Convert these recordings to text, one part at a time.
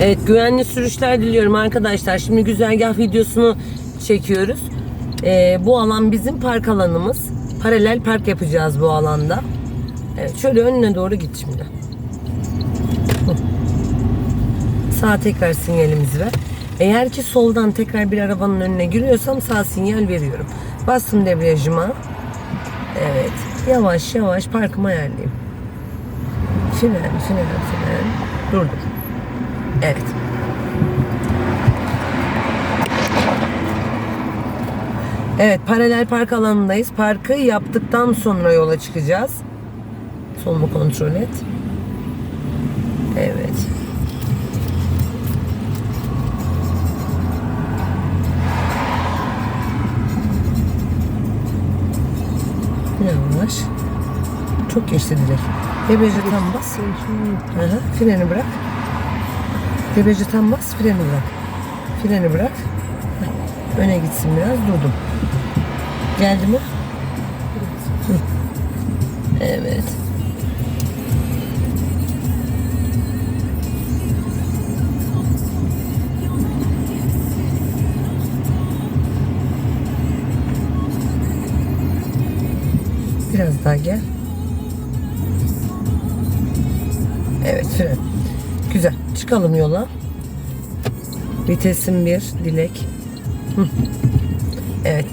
Evet güvenli sürüşler diliyorum arkadaşlar. Şimdi güzergah videosunu çekiyoruz. Ee, bu alan bizim park alanımız. Paralel park yapacağız bu alanda. Evet şöyle önüne doğru git şimdi. Sağ tekrar sinyalimizi ver. Eğer ki soldan tekrar bir arabanın önüne giriyorsam sağ sinyal veriyorum. Bastım debriyajıma. Evet. Yavaş yavaş parkımı ayarlayayım. Fren, fren, fren. Durdum. Evet. Evet, paralel park alanındayız. Parkı yaptıktan sonra yola çıkacağız. Solumu kontrol et. Evet. Yavaş. Çok geçti direkt. Debriyajı tam bas. Hı hı, Freni bırak. Debriyajı tam bas, freni bırak. Freni bırak. Öne gitsin biraz, durdum. Geldi mi? Evet. Biraz daha gel. Çıkalım yola. Vitesim bir. Dilek. Evet.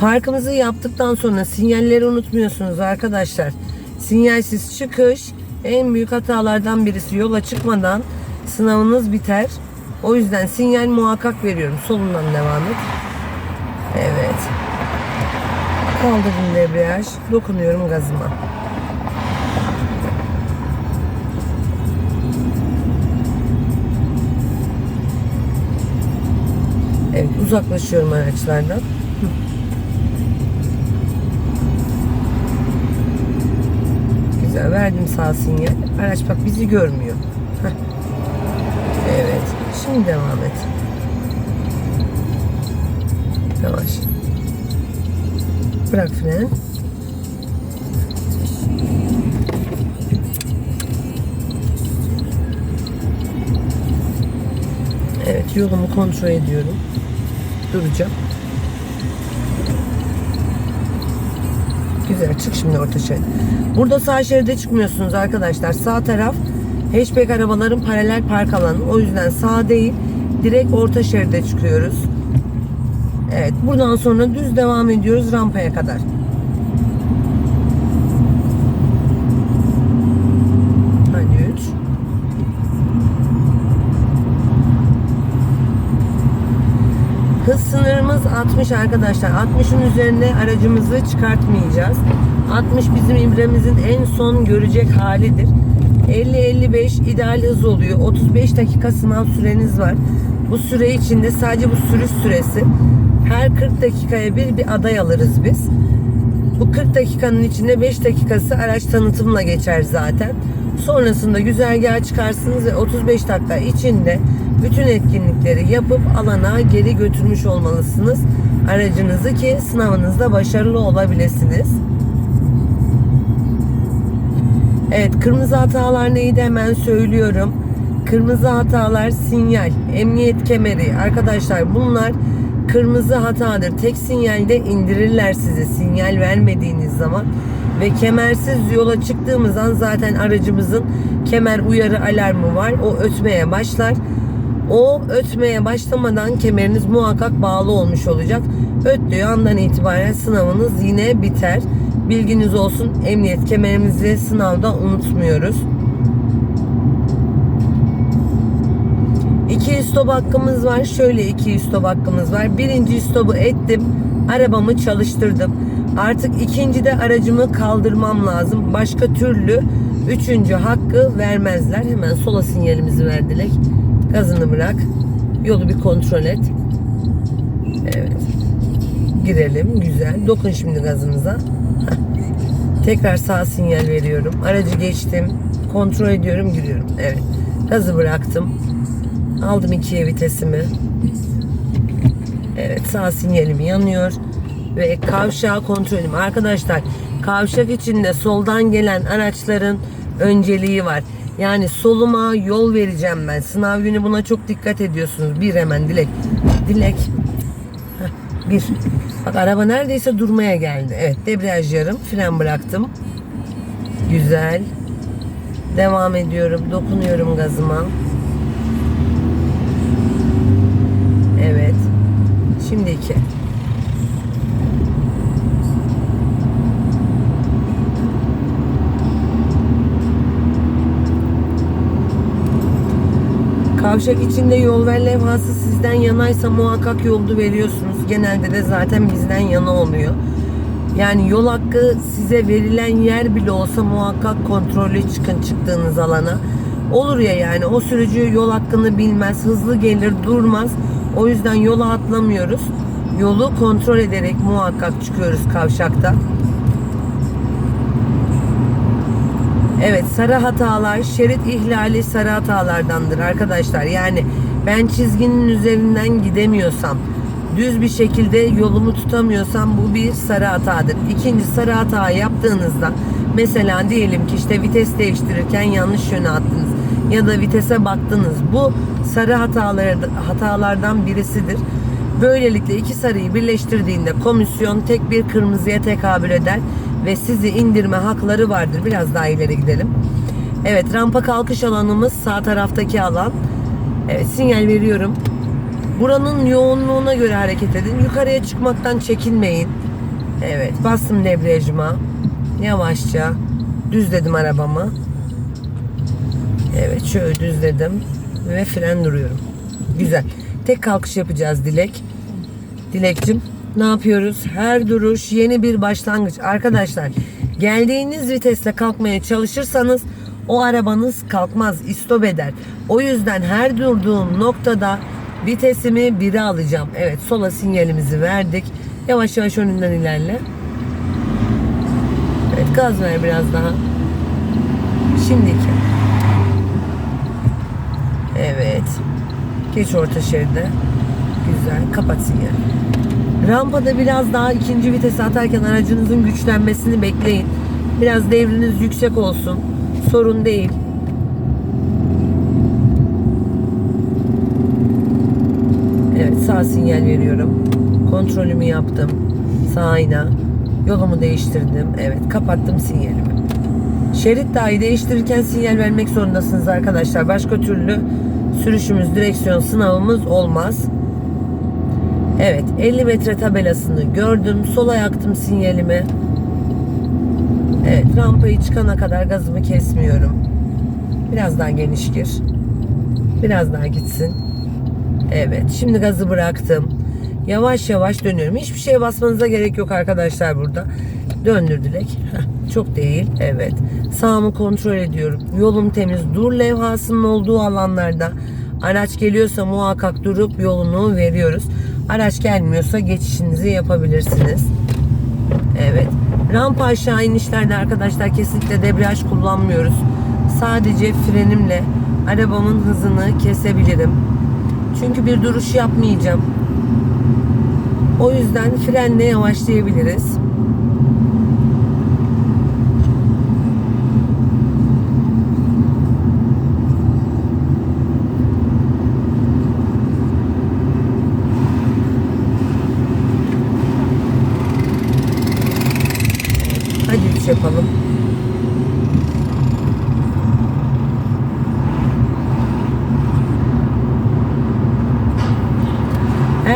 Parkımızı yaptıktan sonra sinyalleri unutmuyorsunuz arkadaşlar. Sinyalsiz çıkış en büyük hatalardan birisi. Yola çıkmadan sınavınız biter. O yüzden sinyal muhakkak veriyorum. Solundan devam et. Evet. Kaldırdım debriyaj. Dokunuyorum gazıma. Uzaklaşıyorum araçlardan. Güzel verdim sağ sinyal. Araç bak bizi görmüyor. Evet. Şimdi devam et. Yavaş. Bırak fren. Evet yolumu kontrol ediyorum. Duracağım. Güzel çık şimdi orta şerit. Burada sağ şeride çıkmıyorsunuz arkadaşlar. Sağ taraf hatchback arabaların paralel park alanı. O yüzden sağ değil direkt orta şeride çıkıyoruz. Evet buradan sonra düz devam ediyoruz rampaya kadar. 60 arkadaşlar. 60'ın üzerine aracımızı çıkartmayacağız. 60 bizim ibremizin en son görecek halidir. 50-55 ideal hız oluyor. 35 dakika sınav süreniz var. Bu süre içinde sadece bu sürüş süresi her 40 dakikaya bir bir aday alırız biz. Bu 40 dakikanın içinde 5 dakikası araç tanıtımla geçer zaten. Sonrasında güzergaha çıkarsınız ve 35 dakika içinde bütün etkinlikleri yapıp alana geri götürmüş olmalısınız aracınızı ki sınavınızda başarılı olabilirsiniz. Evet kırmızı hatalar neydi hemen söylüyorum. Kırmızı hatalar sinyal, emniyet kemeri. Arkadaşlar bunlar kırmızı hatadır. Tek sinyalde indirirler sizi sinyal vermediğiniz zaman. Ve kemersiz yola çıktığımız an zaten aracımızın kemer uyarı alarmı var. O ötmeye başlar. O ötmeye başlamadan kemeriniz muhakkak bağlı olmuş olacak. Öttüğü andan itibaren sınavınız yine biter. Bilginiz olsun emniyet kemerimizi sınavda unutmuyoruz. İki stop hakkımız var. Şöyle iki stop hakkımız var. Birinci stopu ettim. Arabamı çalıştırdım. Artık ikinci de aracımı kaldırmam lazım. Başka türlü üçüncü hakkı vermezler. Hemen sola sinyalimizi verdiler. Gazını bırak. Yolu bir kontrol et. Evet. Girelim. Güzel. Dokun şimdi gazımıza. Heh. Tekrar sağ sinyal veriyorum. Aracı geçtim. Kontrol ediyorum. Giriyorum. Evet. Gazı bıraktım. Aldım ikiye vitesimi. Evet sağ sinyalim yanıyor. Ve kavşağı kontrolüm. Arkadaşlar kavşak içinde soldan gelen araçların önceliği var. Yani soluma yol vereceğim ben. Sınav günü buna çok dikkat ediyorsunuz. Bir hemen Dilek. Dilek. Heh, bir. Bak araba neredeyse durmaya geldi. Evet debriyaj yarım. Fren bıraktım. Güzel. Devam ediyorum. Dokunuyorum gazıma. Evet. Şimdi iki. Kavşak içinde yol ver levhası sizden yanaysa muhakkak yoldu veriyorsunuz. Genelde de zaten bizden yana oluyor. Yani yol hakkı size verilen yer bile olsa muhakkak kontrollü çıkın çıktığınız alana. Olur ya yani o sürücü yol hakkını bilmez, hızlı gelir, durmaz. O yüzden yola atlamıyoruz. Yolu kontrol ederek muhakkak çıkıyoruz kavşakta. Evet sarı hatalar şerit ihlali sarı hatalardandır arkadaşlar. Yani ben çizginin üzerinden gidemiyorsam düz bir şekilde yolumu tutamıyorsam bu bir sarı hatadır. İkinci sarı hata yaptığınızda mesela diyelim ki işte vites değiştirirken yanlış yöne attınız ya da vitese baktınız. Bu sarı hatalar, hatalardan birisidir. Böylelikle iki sarıyı birleştirdiğinde komisyon tek bir kırmızıya tekabül eder ve sizi indirme hakları vardır. Biraz daha ileri gidelim. Evet rampa kalkış alanımız sağ taraftaki alan. Evet sinyal veriyorum. Buranın yoğunluğuna göre hareket edin. Yukarıya çıkmaktan çekinmeyin. Evet bastım debriyajıma. Yavaşça düzledim arabamı. Evet şöyle düzledim ve fren duruyorum. Güzel. Tek kalkış yapacağız Dilek. Dilekçim ne yapıyoruz? Her duruş yeni bir başlangıç. Arkadaşlar geldiğiniz vitesle kalkmaya çalışırsanız o arabanız kalkmaz, istop eder. O yüzden her durduğum noktada vitesimi 1'e alacağım. Evet sola sinyalimizi verdik. Yavaş yavaş önünden ilerle. Evet gaz ver biraz daha. Şimdiki. Evet. Geç orta şeride. Güzel. Kapat sinyal. Rampada biraz daha ikinci vitese atarken aracınızın güçlenmesini bekleyin. Biraz devriniz yüksek olsun. Sorun değil. Evet sağ sinyal veriyorum. Kontrolümü yaptım. Sağ ayna. Yolumu değiştirdim. Evet kapattım sinyalimi. Şerit dahi değiştirirken sinyal vermek zorundasınız arkadaşlar. Başka türlü sürüşümüz, direksiyon sınavımız olmaz. Evet 50 metre tabelasını gördüm. Sola yaktım sinyalimi. Evet rampayı çıkana kadar gazımı kesmiyorum. Biraz daha geniş gir. Biraz daha gitsin. Evet şimdi gazı bıraktım. Yavaş yavaş dönüyorum. Hiçbir şeye basmanıza gerek yok arkadaşlar burada. Döndür Dilek. Çok değil. Evet. Sağımı kontrol ediyorum. Yolum temiz. Dur levhasının olduğu alanlarda araç geliyorsa muhakkak durup yolunu veriyoruz. Araç gelmiyorsa geçişinizi yapabilirsiniz. Evet. Rampa aşağı inişlerde arkadaşlar kesinlikle debriyaj kullanmıyoruz. Sadece frenimle arabamın hızını kesebilirim. Çünkü bir duruş yapmayacağım. O yüzden frenle yavaşlayabiliriz.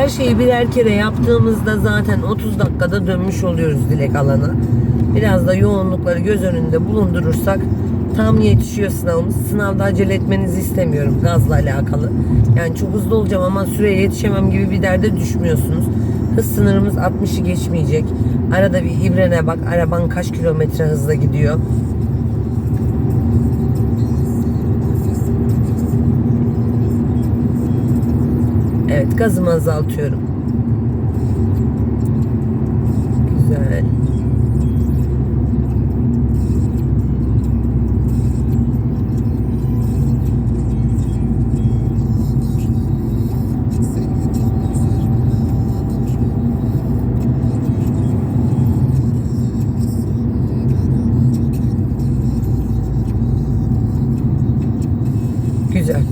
Her şeyi birer kere yaptığımızda zaten 30 dakikada dönmüş oluyoruz dilek alana. Biraz da yoğunlukları göz önünde bulundurursak tam yetişiyor sınavımız. Sınavda acele etmenizi istemiyorum gazla alakalı. Yani çok hızlı olacağım ama süreye yetişemem gibi bir derde düşmüyorsunuz. Hız sınırımız 60'ı geçmeyecek. Arada bir ibrene bak araban kaç kilometre hızla gidiyor. Gazımı azaltıyorum. Güzel.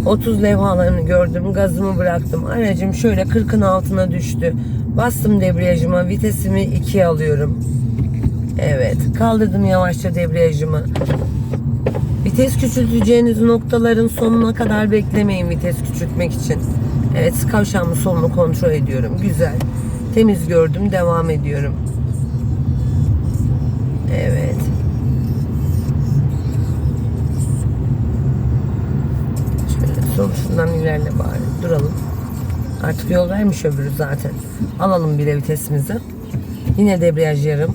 30 levhalarını gördüm. Gazımı bıraktım. Aracım şöyle 40'ın altına düştü. Bastım debriyajıma. Vitesimi 2'ye alıyorum. Evet. Kaldırdım yavaşça debriyajımı. Vites küçülteceğiniz noktaların sonuna kadar beklemeyin vites küçültmek için. Evet kavşağımın solunu kontrol ediyorum. Güzel. Temiz gördüm. Devam ediyorum. Evet. Şundan ilerle bari. Duralım. Artık yol vermiş öbürü zaten. Alalım bile vitesimizi. Yine debriyaj yarım.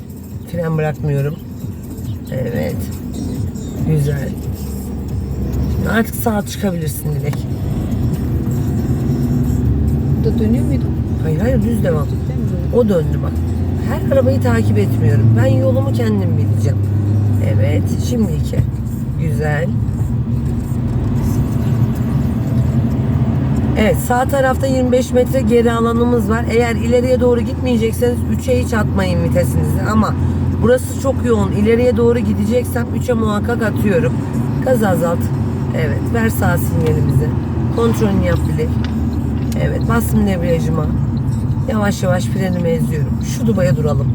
Fren bırakmıyorum. Evet. Güzel. Şimdi artık sağa çıkabilirsin Dilek. Da dönüyor muydu? Hayır hayır düz devam. O döndü bak. Her arabayı takip etmiyorum. Ben yolumu kendim bileceğim. Evet. Şimdi iki. Güzel. Evet sağ tarafta 25 metre geri alanımız var. Eğer ileriye doğru gitmeyecekseniz 3'e hiç atmayın vitesinizi. Ama burası çok yoğun. İleriye doğru gideceksem 3'e muhakkak atıyorum. Gaz azalt. Evet ver sağ sinyalimizi. Kontrolünü yap Dilek. Evet bastım debriyajıma. Yavaş yavaş frenimi eziyorum. Şu dubaya duralım.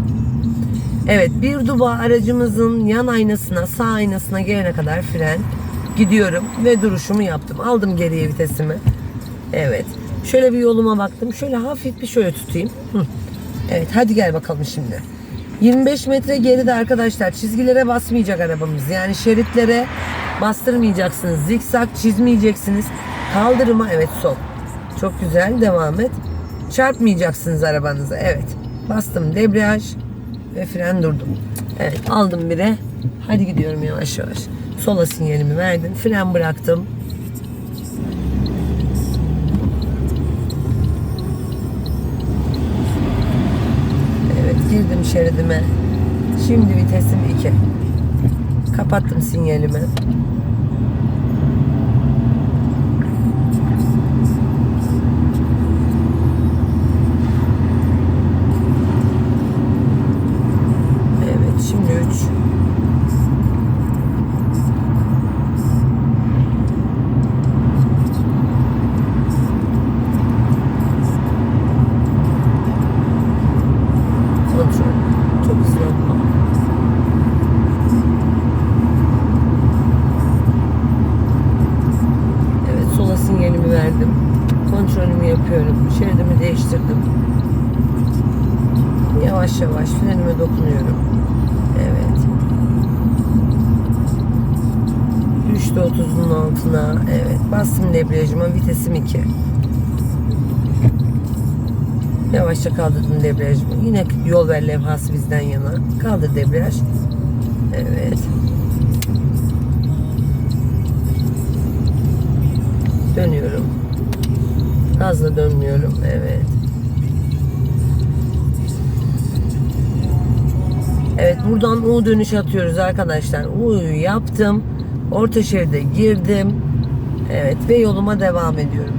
Evet bir duba aracımızın yan aynasına sağ aynasına gelene kadar fren gidiyorum ve duruşumu yaptım. Aldım geriye vitesimi. Evet. Şöyle bir yoluma baktım. Şöyle hafif bir şöyle tutayım. Evet hadi gel bakalım şimdi. 25 metre geride arkadaşlar çizgilere basmayacak arabamız. Yani şeritlere bastırmayacaksınız. Zikzak çizmeyeceksiniz. Kaldırıma evet sol. Çok güzel devam et. Çarpmayacaksınız arabanıza. Evet. Bastım debriyaj ve fren durdum. Evet aldım bire. Hadi gidiyorum yavaş yavaş. Sola sinyalimi verdim. Fren bıraktım. Şeridime. Şimdi vitesim 2. Kapattım sinyalimi. 30'un altına. Evet. Bastım debriyajıma. Vitesim 2. Yavaşça kaldırdım debriyajımı. Yine yol ver levhası bizden yana. Kaldır debriyaj. Evet. Dönüyorum. Gazla dönmüyorum. Evet. Evet buradan U dönüş atıyoruz arkadaşlar. U'yu yaptım. Orta şeride girdim. Evet ve yoluma devam ediyorum.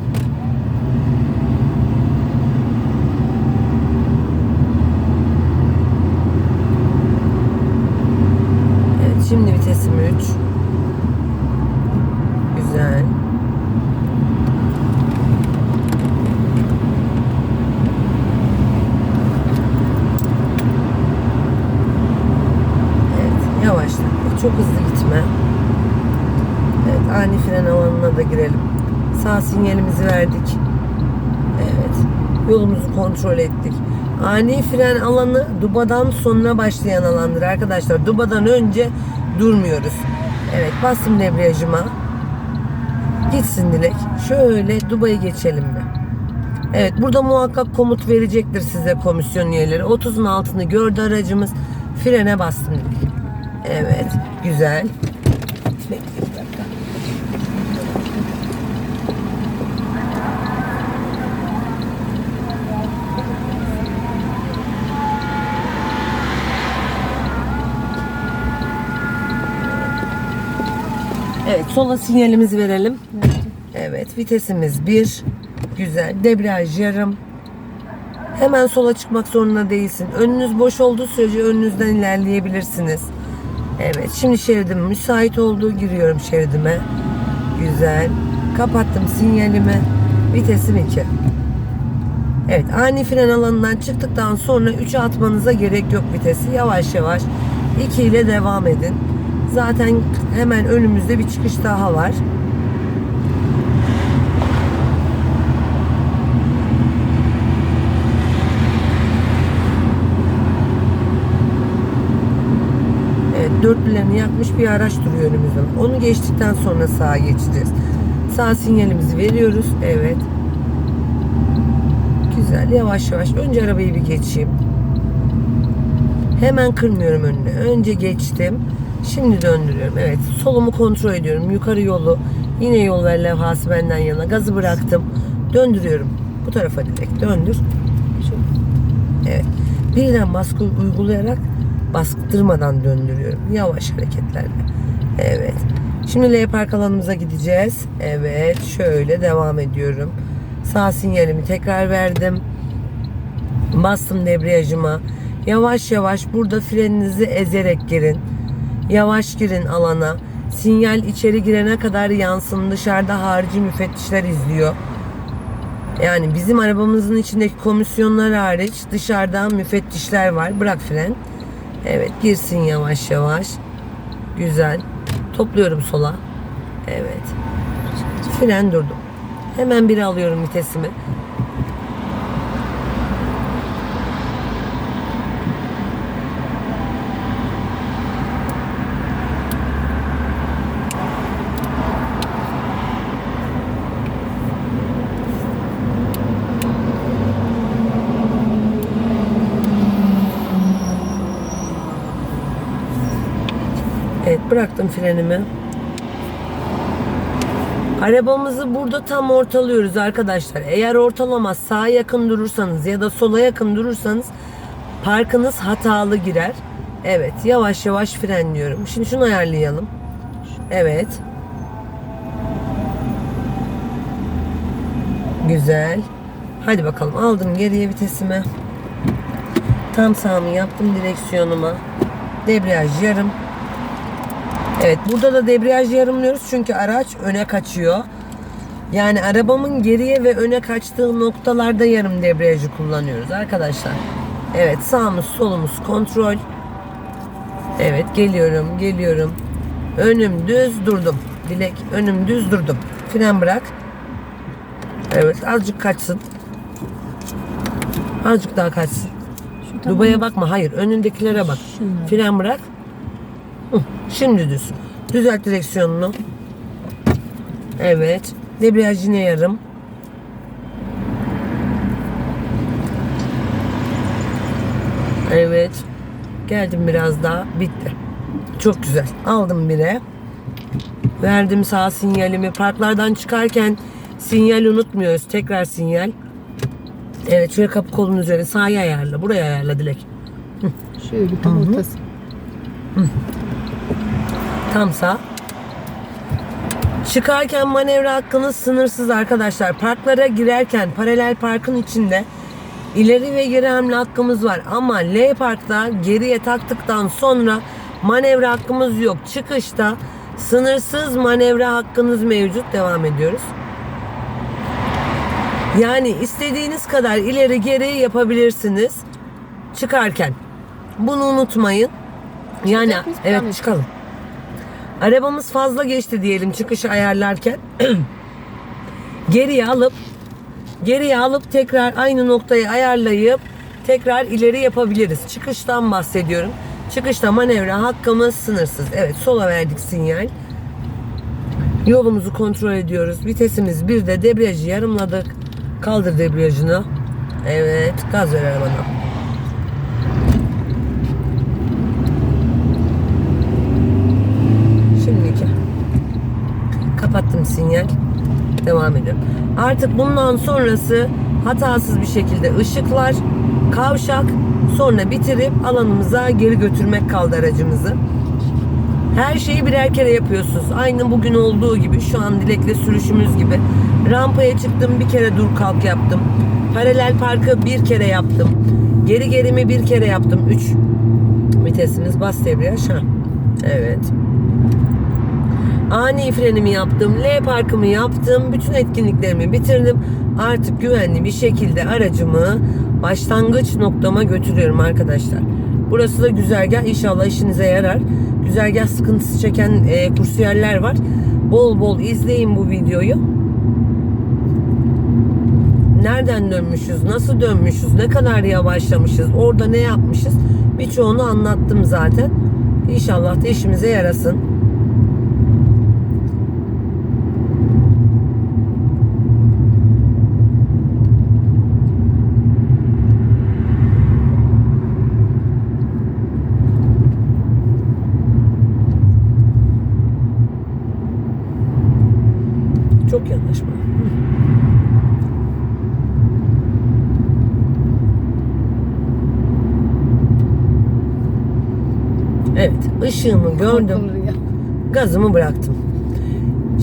Evet şimdi vitesim 3. Güzel. Evet yavaşla. Çok hızlı gitme. Evet ani fren alanına da girelim. Sağ sinyalimizi verdik. Evet. Yolumuzu kontrol ettik. Ani fren alanı Duba'dan sonra başlayan alandır arkadaşlar. Duba'dan önce durmuyoruz. Evet bastım debriyajıma. Gitsin Dilek. Şöyle Duba'yı geçelim mi? Evet burada muhakkak komut verecektir size komisyon üyeleri. 30'un altını gördü aracımız. Frene bastım Dilek. Evet güzel. Bekle bir dakika. Evet sola sinyalimizi verelim. Evet vitesimiz 1. Güzel. Debriyaj yarım. Hemen sola çıkmak zorunda değilsin. Önünüz boş olduğu sürece önünüzden ilerleyebilirsiniz. Evet şimdi şeridim müsait olduğu giriyorum şeridime. Güzel. Kapattım sinyalimi. Vitesim 2. Evet ani fren alanından çıktıktan sonra 3'e atmanıza gerek yok vitesi. Yavaş yavaş 2 ile devam edin. Zaten hemen önümüzde bir çıkış daha var. Evet, dörtlülerini yakmış bir araç duruyor önümüzde. Onu geçtikten sonra sağa geçeceğiz. Sağ sinyalimizi veriyoruz. Evet. Güzel. Yavaş yavaş. Önce arabayı bir geçeyim. Hemen kırmıyorum önüne. Önce geçtim. Şimdi döndürüyorum. Evet. Solumu kontrol ediyorum. Yukarı yolu. Yine yol ver levhası benden yana. Gazı bıraktım. Döndürüyorum. Bu tarafa direkt döndür. Evet. Birden baskı uygulayarak bastırmadan döndürüyorum. Yavaş hareketlerle. Evet. Şimdi L park alanımıza gideceğiz. Evet. Şöyle devam ediyorum. Sağ sinyalimi tekrar verdim. Bastım debriyajıma. Yavaş yavaş burada freninizi ezerek girin. Yavaş girin alana. Sinyal içeri girene kadar yansın. Dışarıda harici müfettişler izliyor. Yani bizim arabamızın içindeki komisyonlar hariç dışarıda müfettişler var. Bırak fren. Evet girsin yavaş yavaş. Güzel. Topluyorum sola. Evet. Fren durdum. Hemen bir alıyorum vitesimi. Bıraktım frenimi. Arabamızı burada tam ortalıyoruz arkadaşlar. Eğer ortalamaz sağa yakın durursanız ya da sola yakın durursanız parkınız hatalı girer. Evet yavaş yavaş frenliyorum. Şimdi şunu ayarlayalım. Evet. Güzel. Hadi bakalım aldım geriye vitesimi. Tam sağımı yaptım direksiyonuma. Debriyaj yarım. Evet burada da debriyaj yarımlıyoruz çünkü araç öne kaçıyor. Yani arabamın geriye ve öne kaçtığı noktalarda yarım debriyajı kullanıyoruz arkadaşlar. Evet sağımız solumuz kontrol. Evet geliyorum geliyorum. Önüm düz durdum. Dilek önüm düz durdum. Fren bırak. Evet azıcık kaçsın. Azıcık daha kaçsın. Dubaya bakma hayır önündekilere bak. Fren bırak. Hı, Şimdi düz. Düzelt direksiyonunu. Evet. Debriyaj yine yarım. Evet. Geldim biraz daha. Bitti. Çok güzel. Aldım bire. Verdim sağ sinyalimi. Parklardan çıkarken sinyal unutmuyoruz. Tekrar sinyal. Evet şöyle kapı kolun üzerine sağa ayarla. Buraya ayarla Dilek. Şöyle tam hı. Tam sağ. Çıkarken manevra hakkınız sınırsız arkadaşlar. Parklara girerken paralel parkın içinde ileri ve geri hamle hakkımız var. Ama L parkta geriye taktıktan sonra manevra hakkımız yok. Çıkışta sınırsız manevra hakkınız mevcut. Devam ediyoruz. Yani istediğiniz kadar ileri geri yapabilirsiniz çıkarken. Bunu unutmayın. Yani evet çıkalım. Arabamız fazla geçti diyelim çıkışı ayarlarken. geriye alıp geriye alıp tekrar aynı noktayı ayarlayıp tekrar ileri yapabiliriz. Çıkıştan bahsediyorum. Çıkışta manevra hakkımız sınırsız. Evet sola verdik sinyal. Yolumuzu kontrol ediyoruz. Vitesimiz bir de debriyajı yarımladık. Kaldır debriyajını. Evet gaz ver arabana. Şimdiki. Kapattım sinyal. Devam ediyorum. Artık bundan sonrası hatasız bir şekilde ışıklar, kavşak, sonra bitirip alanımıza geri götürmek kaldı aracımızı. Her şeyi birer kere yapıyorsunuz. Aynı bugün olduğu gibi şu an dilekle sürüşümüz gibi. Rampaya çıktım bir kere dur kalk yaptım. Paralel parkı bir kere yaptım. Geri gerimi bir kere yaptım. 3 vitesimiz bas debriyaj. Ha. Evet. Ani frenimi yaptım. L parkımı yaptım. Bütün etkinliklerimi bitirdim. Artık güvenli bir şekilde aracımı başlangıç noktama götürüyorum arkadaşlar. Burası da güzergah. İnşallah işinize yarar. Güzergah sıkıntısı çeken e, kursiyerler var. Bol bol izleyin bu videoyu. Nereden dönmüşüz, nasıl dönmüşüz, ne kadar yavaşlamışız, orada ne yapmışız birçoğunu anlattım zaten. İnşallah da işimize yarasın. Çok yanlış mı? Evet, ışığımı gördüm. Gazımı bıraktım.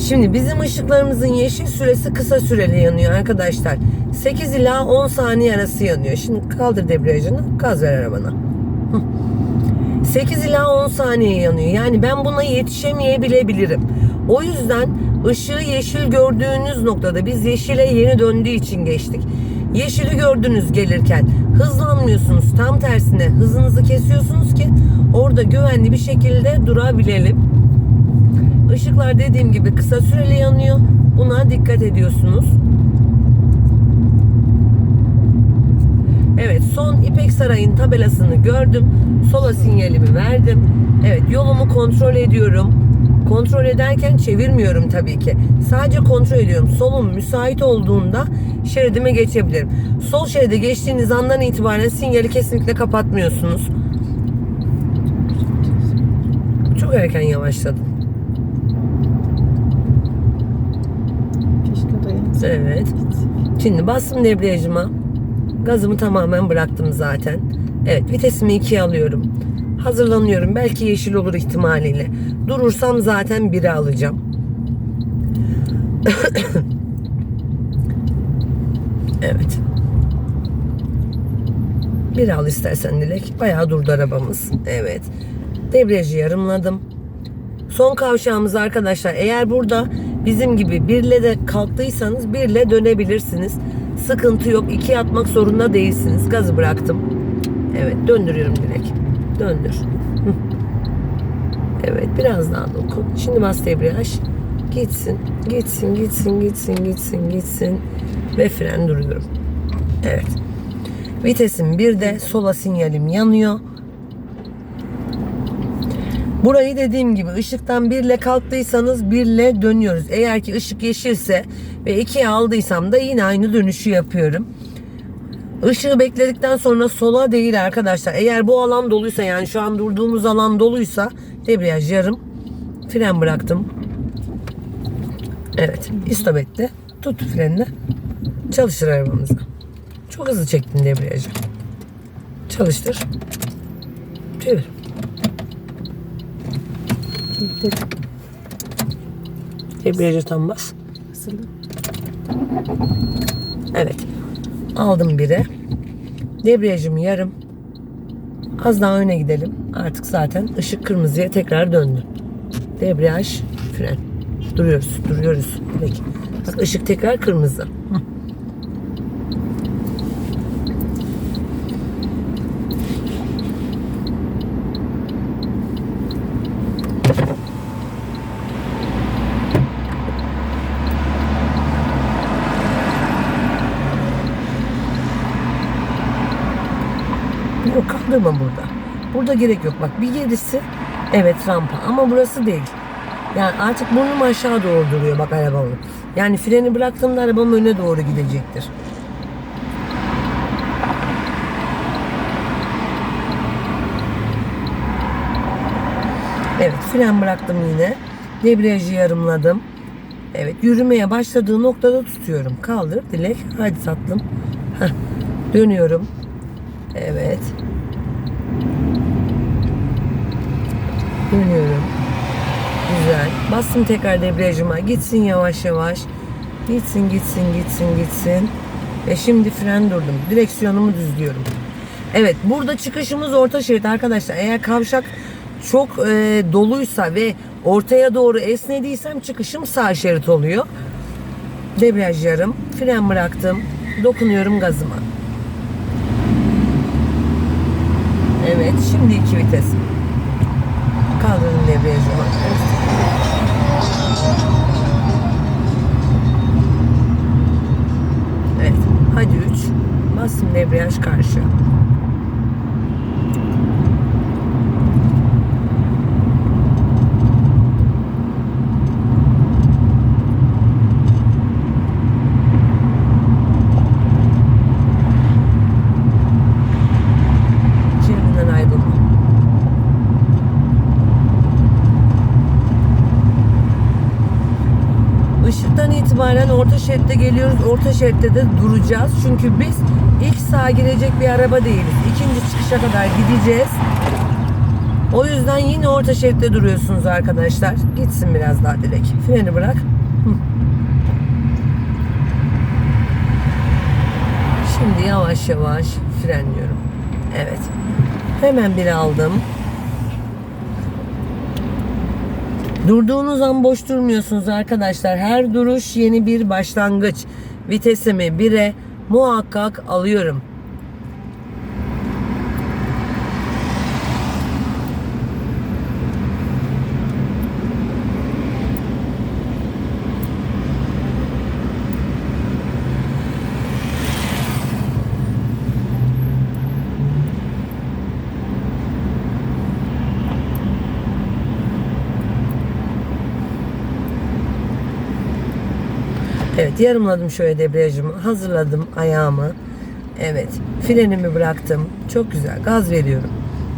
Şimdi bizim ışıklarımızın yeşil süresi kısa süreli yanıyor arkadaşlar. 8 ila 10 saniye arası yanıyor. Şimdi kaldır debriyajını, gaz ver arabana. Hı. 8 ila 10 saniye yanıyor. Yani ben buna yetişemeyebilebilirim. O yüzden ışığı yeşil gördüğünüz noktada biz yeşile yeni döndüğü için geçtik. Yeşili gördünüz gelirken hızlanmıyorsunuz. Tam tersine hızınızı kesiyorsunuz ki orada güvenli bir şekilde durabilelim. Işıklar dediğim gibi kısa süreli yanıyor. Buna dikkat ediyorsunuz. Evet son İpek Sarayı'nın tabelasını gördüm. Sola sinyalimi verdim. Evet yolumu kontrol ediyorum. Kontrol ederken çevirmiyorum tabii ki. Sadece kontrol ediyorum. Solum müsait olduğunda şeridime geçebilirim. Sol şeride geçtiğiniz andan itibaren sinyali kesinlikle kapatmıyorsunuz. Çok erken yavaşladım. Evet. Şimdi bastım debriyajıma. Gazımı tamamen bıraktım zaten. Evet vitesimi ikiye alıyorum. Hazırlanıyorum. Belki yeşil olur ihtimaliyle. Durursam zaten 1'e alacağım. evet. Bir al istersen Dilek. Bayağı durdu arabamız. Evet. Debriyajı yarımladım. Son kavşağımız arkadaşlar eğer burada bizim gibi birle de kalktıysanız birle dönebilirsiniz. Sıkıntı yok. İkiye atmak zorunda değilsiniz. Gazı bıraktım. Evet döndürüyorum direkt. Döndür. Evet biraz daha dokun. Şimdi bas. Gitsin. Gitsin gitsin gitsin gitsin gitsin. Ve fren duruyorum. Evet. Vitesim bir de sola sinyalim yanıyor. Burayı dediğim gibi ışıktan birle kalktıysanız birle dönüyoruz. Eğer ki ışık yeşilse ve ikiye aldıysam da yine aynı dönüşü yapıyorum. Işığı bekledikten sonra sola değil arkadaşlar. Eğer bu alan doluysa yani şu an durduğumuz alan doluysa debriyaj yarım. Fren bıraktım. Evet. İstop etti. Tut frenini. Çalıştır arabamızı. Çok hızlı çektin debriyajı. Çalıştır. Çevir. Debriyaja tam bas. Evet. Aldım biri. Debriyajım yarım. Az daha öne gidelim. Artık zaten ışık kırmızıya tekrar döndü. Debriyaj, fren. Duruyoruz, duruyoruz. Peki. Bak ışık tekrar kırmızı. Kaldırma burada. Burada gerek yok. Bak bir gerisi evet rampa ama burası değil. Yani artık burnum aşağı doğru duruyor bak arabamın. Yani freni bıraktığımda arabam öne doğru gidecektir. Evet fren bıraktım yine. Debriyajı yarımladım. Evet yürümeye başladığı noktada tutuyorum. Kaldır Dilek. Hadi tatlım. Heh, dönüyorum. Evet. Dönüyorum. Güzel. Bastım tekrar debriyajıma. Gitsin yavaş yavaş. Gitsin gitsin gitsin gitsin. Ve şimdi fren durdum. Direksiyonumu düzlüyorum. Evet burada çıkışımız orta şerit arkadaşlar. Eğer kavşak çok e, doluysa ve Ortaya doğru esnediysem çıkışım sağ şerit oluyor. Debriyaj yarım. Fren bıraktım. Dokunuyorum gazıma. Evet. Şimdi iki vites. Kaldırdım debriyajımı. Evet. Hadi 3. Bastım debriyaj karşı. Şeridinden ayrılma. Işıktan itibaren orta şeritte geliyoruz. Orta şeritte de duracağız. Çünkü biz ilk sağa girecek bir araba değiliz. İkinci çıkışa kadar gideceğiz. O yüzden yine orta şeritte duruyorsunuz arkadaşlar. Gitsin biraz daha direkt. Freni bırak. Şimdi yavaş yavaş frenliyorum. Evet. Hemen bir aldım. Durduğunuz an boş durmuyorsunuz arkadaşlar. Her duruş yeni bir başlangıç. Vitesimi 1'e muhakkak alıyorum. Yarımladım şöyle debriyajımı. Hazırladım ayağımı. Evet frenimi bıraktım. Çok güzel gaz veriyorum.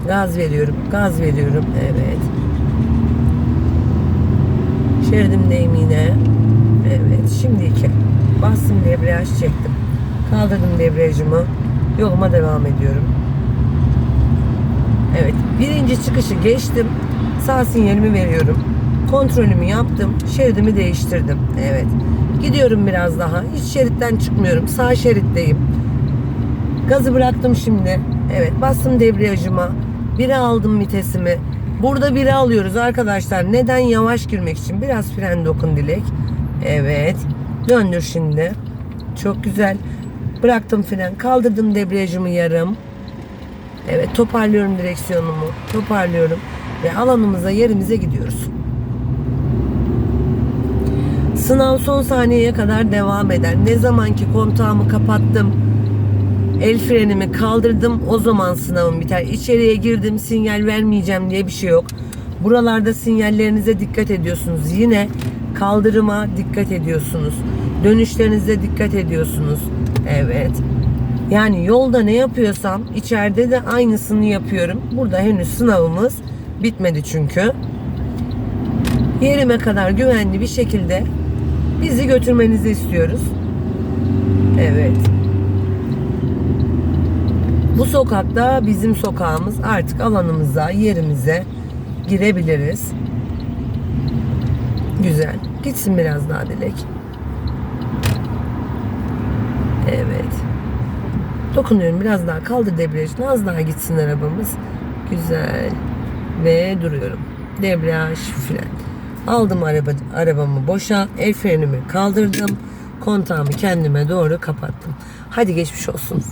Gaz veriyorum. Gaz veriyorum. Evet. Şeridimdeyim yine. Evet şimdi iki. Bastım debriyaj çektim. Kaldırdım debriyajımı. Yoluma devam ediyorum. Evet birinci çıkışı geçtim. Sağ sinyalimi veriyorum. Kontrolümü yaptım. Şeridimi değiştirdim. Evet. Gidiyorum biraz daha. Hiç şeritten çıkmıyorum. Sağ şeritteyim. Gazı bıraktım şimdi. Evet bastım debriyajıma. Biri aldım vitesimi. Burada biri alıyoruz arkadaşlar. Neden? Yavaş girmek için. Biraz fren dokun Dilek. Evet. Döndür şimdi. Çok güzel. Bıraktım fren. Kaldırdım debriyajımı yarım. Evet toparlıyorum direksiyonumu. Toparlıyorum. Ve alanımıza yerimize gidiyoruz. Sınav son saniyeye kadar devam eder. Ne zaman ki kontağımı kapattım, el frenimi kaldırdım, o zaman sınavım biter. İçeriye girdim, sinyal vermeyeceğim diye bir şey yok. Buralarda sinyallerinize dikkat ediyorsunuz. Yine kaldırıma dikkat ediyorsunuz. Dönüşlerinize dikkat ediyorsunuz. Evet. Yani yolda ne yapıyorsam içeride de aynısını yapıyorum. Burada henüz sınavımız bitmedi çünkü. Yerime kadar güvenli bir şekilde bizi götürmenizi istiyoruz. Evet. Bu sokakta bizim sokağımız artık alanımıza, yerimize girebiliriz. Güzel. Gitsin biraz daha Dilek. Evet. Dokunuyorum biraz daha kaldır debriyajını az daha gitsin arabamız. Güzel. Ve duruyorum. Debriyaj fren. Aldım araba, arabamı boşa. El frenimi kaldırdım. Kontağımı kendime doğru kapattım. Hadi geçmiş olsun.